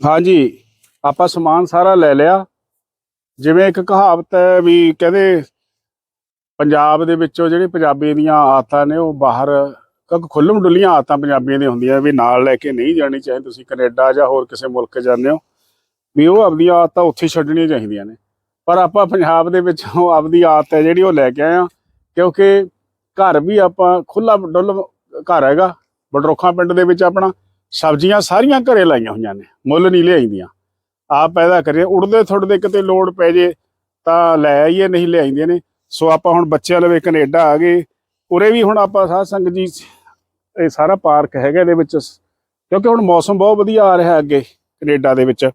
ਹਾਂਜੀ, ਆਪਾਂ ਸਮਾਨ ਸਾਰਾ ਲੈ ਲਿਆ। ਜਿਵੇਂ ਇੱਕ ਕਹਾਵਤ ਹੈ ਵੀ ਕਹਿੰਦੇ, ਪੰਜਾਬ ਦੇ ਵਿੱਚੋਂ ਜਿਹੜੇ ਪੰਜਾਬੀ ਦੀਆਂ ਆਦਤਾਂ ਨੇ, ਉਹ ਬਾਹਰ ਕਿਉਂਕਿ ਖੁੱਲਮ ਡੁੱਲੀਆਂ ਆਦਤਾਂ ਪੰਜਾਬੀਆਂ ਦੀਆਂ ਹੁੰਦੀਆਂ ਵੀ ਨਾਲ ਲੈ ਕੇ ਨਹੀਂ ਜਾਣੀ ਚਾਹੇ ਤੁਸੀਂ ਕੈਨੇਡਾ ਜਾਂ ਹੋਰ ਕਿਸੇ ਮੁਲਕ ਜਾਂਦੇ ਹੋ, ਵੀ ਉਹ ਆਪਦੀਆਂ ਆਦਤਾਂ ਉੱਥੇ ਛੱਡਣੀਆਂ ਚਾਹੀਦੀਆਂ ਨੇ। ਪਰ ਆਪਾਂ ਪੰਜਾਬ ਦੇ ਵਿੱਚ ਉਹ ਆਪਦੀ ਆਦਤ ਹੈ ਜਿਹੜੀ ਉਹ ਲੈ ਕੇ ਆਏ ਆ ਕਿਉਂਕਿ ਘਰ ਵੀ ਆਪਾਂ ਖੁੱਲਾ ਡੁੱਲ ਘਰ ਹੈਗਾ, ਬਡਰੋਖਾ ਪਿੰਡ ਦੇ ਵਿੱਚ ਆਪਣਾ। ਸਬਜ਼ੀਆਂ ਸਾਰੀਆਂ ਘਰੇ ਲਾਈਆਂ ਹੋਈਆਂ ਨੇ, ਮੁੱਲ ਨਹੀਂ ਲਿਆਈਦੀਆਂ। ਆਪ ਪੈਦਾ ਕਰੀਏ, ਉੜਦੇ ਥੁੜਦੇ ਕਿਤੇ ਲੋੜ ਪੈ ਜੇ, ਤਾਂ ਲੈ ਆਈਏ, ਨਹੀਂ ਲਿਆਈਦੀਆਂ ਨੇ। ਸੋ ਆਪਾਂ ਹੁਣ ਬੱਚਿਆਂ ਲਵੇ ਕੈਨੇਡਾ ਆ ਗਏ। ਉਰੇ ਵੀ ਹੁਣ ਆਪਾਂ ਸਾਧ ਸੰਗਤ ਜੀ, ਇਹ ਸਾਰਾ ਪਾਰਕ ਹੈਗਾ ਇਹਦੇ ਵਿੱਚ। ਕਿਉਂਕਿ ਹੁਣ ਮੌਸਮ ਬਹੁਤ ਵਧੀਆ ਆ ਰਿਹਾ ਅੱਗੇ, ਕੈਨੇਡਾ ਦੇ ਵਿੱਚ।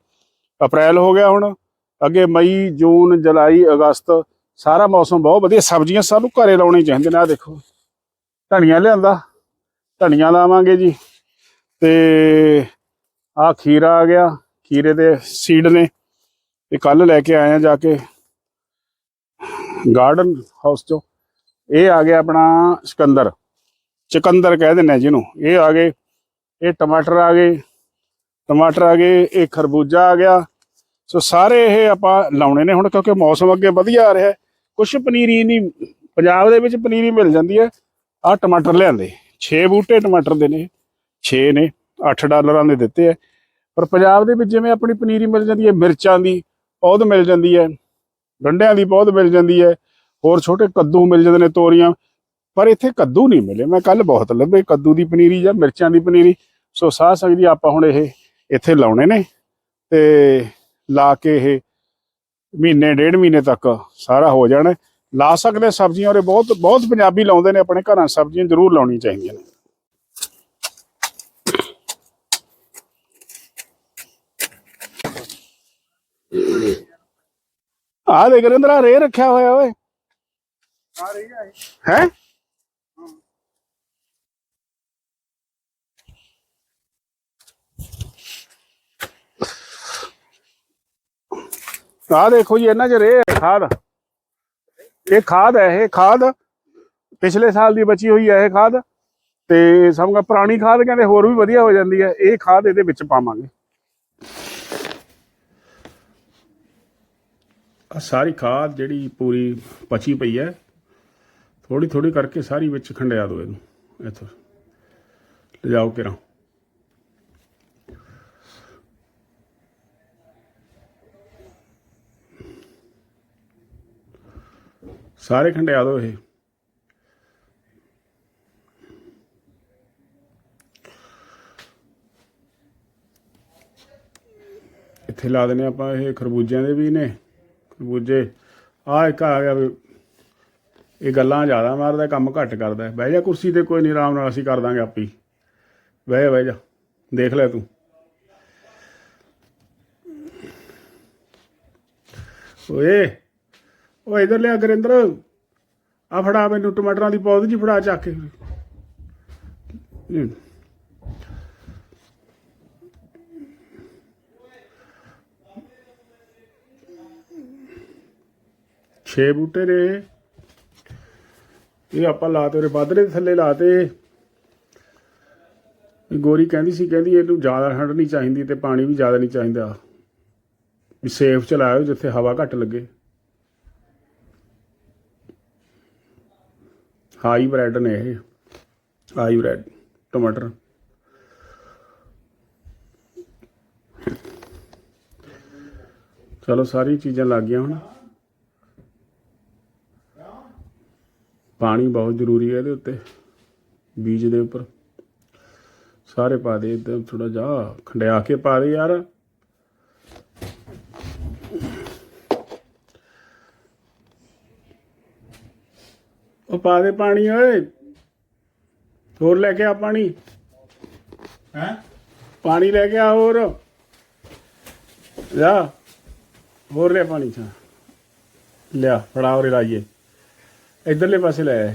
ਅਪ੍ਰੈਲ ਹੋ ਗਿਆ ਹੁਣ, ਅੱਗੇ ਮਈ, ਜੂਨ, ਜੁਲਾਈ, ਅਗਸਤ, ਸਾਰਾ ਮੌਸਮ ਬਹੁਤ ਵਧੀਆ। ਸਬਜ਼ੀਆਂ ਸਾਨੂੰ ਘਰੇ ਲਾਉਣੀ ਚਾਹੀਦੀਆਂ ਨੇ ਆ ਦੇਖੋ। ਧਨੀਆ ਲਿਆਂਦਾ, ਧਨੀਆ ਲਾਵਾਂਗੇ ਜੀ। ਤੇ ਆ ਖੀਰਾ ਆ ਗਿਆ, ਖੀਰੇ ਦੇ ਸੀਡ ਨੇ। ਇਹ ਕੱਲ ਲੈ ਕੇ ਆਏ ਆ ਜਾ ਕੇ ਗਾਰਡਨ ਹਾਊਸ ਚੋਂ। ਇਹ ਆ ਗਿਆ ਆਪਣਾ ਸਿਕੰਦਰ। ਚਕੰਦਰ ਕਹਿ ਦਿੰਦੇ ਆ ਜਿਹਨੂੰ। ਇਹ ਆ ਗਏ, ਇਹ ਟਮਾਟਰ ਆ ਗਏ, ਟਮਾਟਰ ਆ ਗਏ, ਇਹ ਖਰਬੂਜਾ ਆ ਗਿਆ। ਸੋ ਸਾਰੇ ਇਹ ਆਪਾਂ ਲਾਉਣੇ ਨੇ ਹੁਣ ਕਿਉਂਕਿ ਮੌਸਮ ਅੱਗੇ ਵਧੀਆ ਆ ਰਿਹਾ। ਕੁਛ ਪਨੀਰੀ ਨਹੀਂ, ਪੰਜਾਬ ਦੇ ਵਿੱਚ ਪਨੀਰੀ ਮਿਲ ਜਾਂਦੀ ਹੈ। ਆ ਟਮਾਟਰ ਲਿਆਂਦੇ। 6 ਬੂਟੇ ਟਮਾਟਰ ਦੇ ਨੇ। 6 ਨੇ 8 ਡਾਲਰਾਂ ਦੇ ਦਿੱਤੇ ਆ। ਪਰ ਪੰਜਾਬ ਦੇ ਵਿੱਚ ਜਿਵੇਂ ਆਪਣੀ ਪਨੀਰੀ ਮਿਲ ਜਾਂਦੀ ਹੈ, ਮਿਰਚਾਂ ਦੀ ਪੌਦ ਮਿਲ ਜਾਂਦੀ ਹੈ ਗੰਢਿਆਂ ਦੀ ਪੌਦ ਮਿਲ ਜਾਂਦੀ ਹੈ, ਹੋਰ ਛੋਟੇ ਕੱਦੂ ਮਿਲ ਜਾਂਦੇ ਨੇ ਤੋਰੀਆਂ, ਪਰ ਇੱਥੇ ਕੱਦੂ ਨਹੀਂ ਮਿਲੇ। ਮੈਂ ਕੱਲ ਬਹੁਤ ਲੱਭੇ, ਕੱਦੂ ਦੀ ਪਨੀਰੀ ਜਾਂ ਮਿਰਚਾਂ ਦੀ ਪਨੀਰੀ। ਸੋ ਸਾਹ ਸਕਦੀ ਆਪਾਂ ਹੁਣ ਇਹ ਇੱਥੇ ਲਾਉਣੇ ਨੇ ਤੇ ਲਾ ਕੇ ਇਹ ਮਹੀਨੇ, ਡੇਢ ਮਹੀਨੇ ਤੱਕ ਸਾਰਾ ਹੋ ਜਾਣਾ। ਲਾ ਸਕਦੇ ਸਬਜ਼ੀਆਂ ਔਰ ਬਹੁਤ ਬਹੁਤ ਪੰਜਾਬੀ ਲਾਉਂਦੇ ਨੇ, ਆਪਣੇ ਘਰਾਂ 'ਚ ਸਬਜ਼ੀਆਂ ਜ਼ਰੂਰ ਲਾਉਣੀਆਂ ਚਾਹੀਦੀਆਂ ਨੇ। ਆ ਦੇ ਗਰਿੰਦਰਾ ਰੇ ਰੱਖਿਆ ਹੋਇਆ ਓਏ। ਹੈ? ਆ ਦੇਖੋ ਜੀ ਇਹਨਾਂ ਚ ਰੇ ਹੈ ਖਾਦ। ਇਹ ਖਾਦ ਹੈ ਇਹ ਖਾਦ ਪਿਛਲੇ ਸਾਲ ਦੀ ਬਚੀ ਹੋਈ ਹੈ ਇਹ ਖਾਦ। ਤੇ ਸਮਝਾ ਪੁਰਾਣੀ ਖਾਦ ਕਹਿੰਦੇ ਹੋਰ ਵੀ ਵਧੀਆ ਹੋ ਜਾਂਦੀ ਹੈ। ਇਹ ਖਾਦ ਇਹਦੇ ਵਿੱਚ ਪਾਵਾਂਗੇ। ਸਾਰੀ ਖਾਦ ਜਿਹੜੀ ਪੂਰੀ ਪਚੀ ਪਈ ਹੈ ਥੋੜੀ ਥੋੜੀ ਕਰਕੇ ਸਾਰੀ ਵਿੱਚ ਖੰਡਿਆ ਦਿਓ ਇਹਨੂੰ, ਇੱਥੋਂ। ਲਿਜਾਓ ਕਿਰਾਂ ਸਾਰੇ ਖੰਡਿਆ ਦਿਓ ਇਹ। ਇੱਥੇ ਲਾ ਦਿੰਦੇ ਆਪਾਂ ਇਹ ਖਰਬੂਜਿਆਂ ਦੇ ਵੀ ਨੇ। ਦੂਜੇ ਆ ਇੱਕ ਆ ਗਿਆ ਵੀ ਇਹ ਗੱਲਾਂ ਜ਼ਿਆਦਾ ਮਾਰਦਾ, ਕੰਮ ਘੱਟ ਕਰਦਾ। ਬਹਿ ਜਾ ਕੁਰਸੀ ਤੇ, ਕੋਈ ਨਹੀਂ ਆਰਾਮ ਨਾਲ ਅਸੀਂ ਕਰ ਦਾਂਗੇ ਆਪੀ। ਬਹਿ ਬਹਿ ਜਾ, ਦੇਖ ਲੈ ਤੂੰ। ਓਏ ਓਏ ਇਧਰ ਲਿਆ ਗੁਰਿੰਦਰ। ਆ ਫੜਾ ਮੈਨੂੰ ਟਮਾਟਰਾਂ ਦੀ ਪੌਦ ਜੀ, ਫੜਾ ਚੱਕ ਕੇ। ਹਮ। ਛੇ ਬੂਟੇ ਨੇ। ਇਹ ਆਪਾਂ ਲਾਤੇ, ਉਹਦੇ ਬਾਦਰੇ ਦੇ ਥੱਲੇ ਲਾਤੇ। ਗੋਰੀ ਕਹਿੰਦੀ ਸੀ, ਕਹਿੰਦੀ ਇਹਨੂੰ ਜ਼ਿਆਦਾ ਠੰਡ ਨਹੀਂ ਚਾਹੀਦੀ ਤੇ ਪਾਣੀ ਵੀ ਜ਼ਿਆਦਾ ਨਹੀਂ ਚਾਹੀਦਾ। ਵੀ ਸੇਫ ਚਲਾਇਓ ਜਿੱਥੇ ਹਵਾ ਘੱਟ ਲੱਗੇ। ਹਾਈ ਬ੍ਰੈਡ ਨੇ ਇਹ। ਹਾਈ ਬ੍ਰੈਡ, ਟਮਾਟਰ। ਚਲੋ ਸਾਰੀ ਚੀਜ਼ਾਂ ਲੱਗ ਗਈਆਂ ਹੁਣ। ਪਾਣੀ ਬਹੁਤ ਜ਼ਰੂਰੀ ਹੈ ਇਹਦੇ ਉੱਤੇ ਬੀਜ ਦੇ ਉੱਪਰ। ਸਾਰੇ ਪਾ ਦੇ ਇਦਾਂ ਥੋੜਾ ਜਾ ਖੰਡਿਆ ਕੇ ਪਾ ਦੇ ਯਾਰ। ਉਹ ਪਾ ਦੇ ਪਾਣੀ ਓਏ। ਹੋਰ ਲੈ ਕੇ ਆ ਪਾਣੀ। ਹੈ? ਪਾਣੀ ਲੈ ਕੇ ਆ ਹੋਰ। ਜਾ ਹੋਰ ਲੈ ਪਾਣੀ ਚਾ ਲਿਆ ਫੜਾ ਉਰੇ ਲਾਈਏ। ਇਧਰਲੇ ਪਾਸੇ ਲੈ ਆਏ